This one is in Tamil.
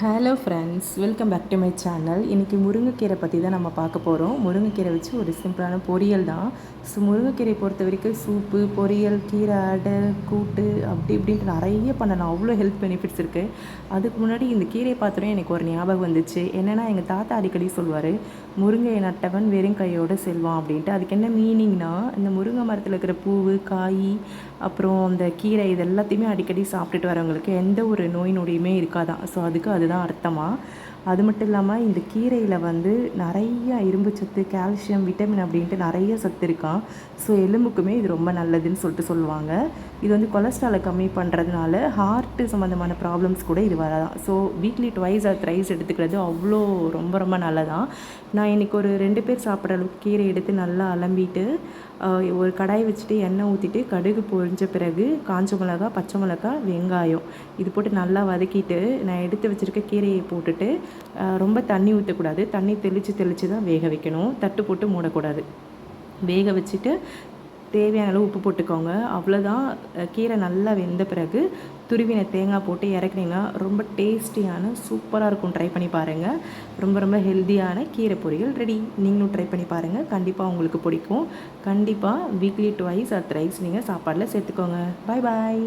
Hello friends welcome back to my channel இன்றைக்கி முருங்கைக்கீரை பற்றி தான் நம்ம பார்க்க போகிறோம் முருங்கைக்கீரை வச்சு ஒரு சிம்பிளான பொரியல் தான். ஸோ முருங்கைக்கீரை பொறுத்த வரைக்கும் சூப்பு பொரியல் கீரை அடை கூட்டு அப்படி இப்படின்ட்டு நிறைய பண்ணலாம் அவ்வளோ ஹெல்த் பெனிஃபிட்ஸ் இருக்குது அதுக்கு முன்னாடி இந்த கீரையை பாத்திரம் எனக்கு ஒரு ஞாபகம் வந்துச்சு. என்னென்னா எங்கள் தாத்தா அடிக்கடி சொல்வார் முருங்கையை நட்டவன் வெறும் கையோடு செல்வான் அப்படின்ட்டு. அதுக்கு என்ன மீனிங்னா இந்த முருங்கை மரத்தில் இருக்கிற பூவு காய் அப்புறம் அந்த கீரை இது எல்லாத்தையுமே அடிக்கடி சாப்பிட்டுட்டு வரவங்களுக்கு எந்த ஒரு நோய் நொடியுமே இருக்காதான் ஸோ அதுக்கு அதுதான் அர்த்தமாக அது மட்டும் இல்லாமல் இந்த கீரையில் வந்து நிறைய இரும்பு சத்து கால்சியம் விட்டமின் அப்படின்ட்டு நிறைய சத்து இருக்கான் ஸோ எலும்புக்குமே இது ரொம்ப நல்லதுன்னு சொல்லிட்டு சொல்லுவாங்க. இது வந்து கொலஸ்ட்ராலை கம்மி பண்ணுறதுனால ஹார்ட்டு சம்மந்தமான ப்ராப்ளம்ஸ் கூட இது வரலாம். So weekly twice or thrice எடுத்துக்கிறது அவ்வளோ ரொம்ப ரொம்ப நல்லதான் நான் இன்றைக்கி ஒரு ரெண்டு பேர் சாப்பிட்ற அளவுக்கு கீரை எடுத்து நல்லா அலம்பிட்டு ஒரு கடாய் வச்சுட்டு எண்ணெய் ஊற்றிட்டு கடுகு பொரிஞ்ச பிறகு காஞ்ச மிளகா பச்சை மிளகா வெங்காயம் இது போட்டு நல்லா வதக்கிட்டு நான் எடுத்து வச்சுருக்க கீரையை போட்டுட்டு ரொம்ப தண்ணி ஊற்றக்கூடாது தண்ணி தெளித்து தெளித்து தான் வேக வைக்கணும். தட்டு போட்டு மூடக்கூடாது. வேக வச்சுட்டு தேவையான அளவு உப்பு போட்டுக்கோங்க. அவ்வளோதான் கீரை நல்லா வெந்த பிறகு துருவின தேங்காய் போட்டு இறக்குனீங்கன்னா ரொம்ப டேஸ்டியான சூப்பராக இருக்கும். ட்ரை பண்ணி பாருங்கள் ரொம்ப ரொம்ப ஹெல்த்தியான கீரை பொரியல் ரெடி. நீங்களும் ட்ரை பண்ணி பாருங்கள் கண்டிப்பாக உங்களுக்கு பிடிக்கும். கண்டிப்பாக வீக்லி டுவைஸ் ஆர் த்ரைஸ் நீங்கள் சாப்பாடில் சேர்த்துக்கோங்க. பாய் பாய்